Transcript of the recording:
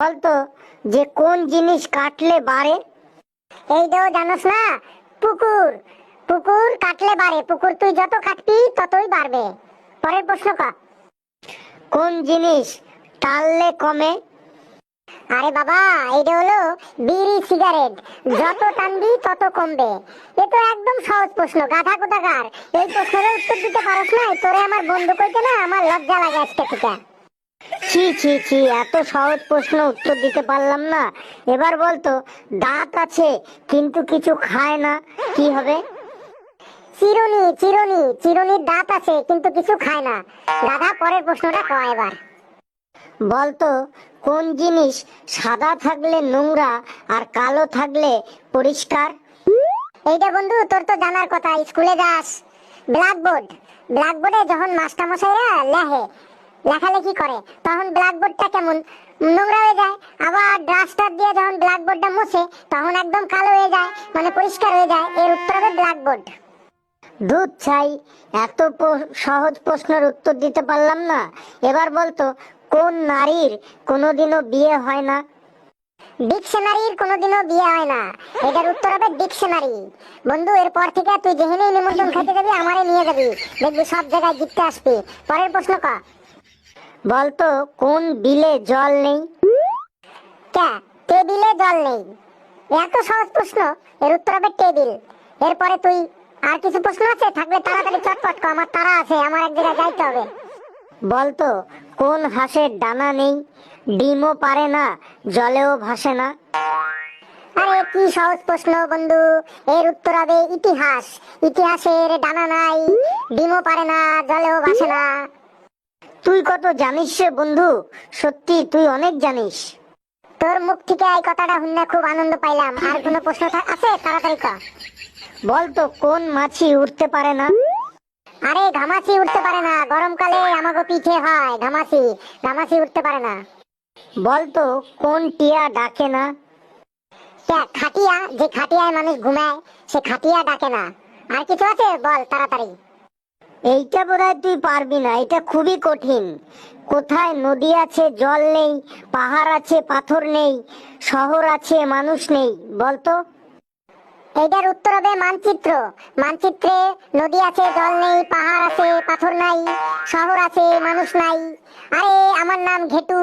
বলতো যে কোন জিনিস কাটলে বাড়ে? এইটাও জানোস না, পুকুর। পুকুর কাটলে বাড়ে। পুকুর তুই যত কাটবি, ততই বাড়বে। পরের প্রশ্ন কা। কোন জিনিস টাললে কমে? আরে বাবা এটা হলো বিড়ি, সিগারেট। যত টানবি, তত কমবে। এ তো একদম সহজ প্রশ্ন, গাধা কোথাকার? এই প্রশ্নের উত্তর দিতে পারস না তোরে আমার বন্ধু কইতে না, আমার লজ্জা লাগে আজকে থেকে। ছি ছি ছি, এত সহজ প্রশ্ন উত্তর দিতে পারলাম না। এবার বলতো, দাঁত আছে, কিন্তু কিছু খায় না, কি হবে? চিরুনি চিরুনি, চিরুনির দাঁত আছে, কিন্তু কিছু খায় না। দাদা, পরের প্রশ্নটা কয় এবার। বলতো, কোন জিনিস সাদা থাকলে নোংরা আর কালো থাকলে পরিষ্কার? এইটা বন্ধু, তোর তো জানার কথা, স্কুলে যাস। ব্ল্যাকবোর্ড। ব্ল্যাকবোর্ডে যখন মাস্টারমশাইরা লেখে লেখালেখি করে, তখন ব্ল্যাকবোর্ডটা কেমন? নোংরা হয়ে যায়। আবার ডাস্টার দিয়ে যখন ব্ল্যাকবোর্ডটা মুছে, তখন একদম কালো হয়ে যায় মানে পরিষ্কার হয়ে যায়। এর উত্তর হবে ব্ল্যাকবোর্ড দুধ চাই এত সহজ প্রশ্নের উত্তর দিতে পারলাম না। এবার বলতো, কোন নারীর কোনোদিনও বিয়ে হয় না? ডিকশনারির কোনোদিনও বিয়ে হয় না। এটার উত্তর হবে ডিকশনারি। বন্ধু, এরপর থেকে তুই যেখানেই নিমন্ত্রণ খেতে যাবি আমারে নিয়ে যাবি। দেখবি সব জায়গায় জিততে আসবি। পরের প্রশ্ন কা? বলতো কোন বিলে জল নেই? কে টেবিলে জল নেই। এত সহজ প্রশ্ন এর উত্তর হবে টেবিল। এরপরে তুই আর কিছু প্রশ্ন আছে? থাকলে তাড়াতাড়ি চটপট কর আমার তারা আছে আমার এক জায়গায় যাইতে হবে। বলতো কোন হাঁসের ডানা নেই? ডিমও পারে না জলেও ভাসে না। আরে কি সহজ প্রশ্ন বন্ধু এর উত্তর হবে ইতিহাস। ইতিহাসের ডানা নাই ডিমও পারে না জলেও ভাসে না। তুই কত জানিস বন্ধু? সত্যি তুই অনেক জানিস। তোর মুখ থেকে এই কথাটা শুনে খুব আনন্দ পাইলাম। আর কোনো প্রশ্ন আছে? তাড়াতাড়ি বলতো, কোন মাছি উঠতে পারে না? আরে, ঘামাচি উঠতে পারে না। গরমকালে আমাকে পিঠে হয়, ঘামাচি। ঘামাচি উঠতে পারে না। বলতো, কোন টিয়া ডাকে না? খাটিয়া? যে খাটিয়ায় মানুষ ঘুমায়, সে খাটিয়া ডাকে না। আর কিছু আছে? বল, তাড়াতাড়ি। এইটা বোধহয় তুই পারবি না এটা খুবই কঠিন। কোথায় নদী আছে, জল নেই, পাহাড় আছে, পাথর নেই, শহর আছে, মানুষ নেই, বলতো? এইটার উত্তর হবে মানচিত্র। মানচিত্রে নদী আছে, জল নেই, পাহাড় আছে, পাথর নাই, শহর আছে, মানুষ নাই। আরে, আমার নাম ঘেটু।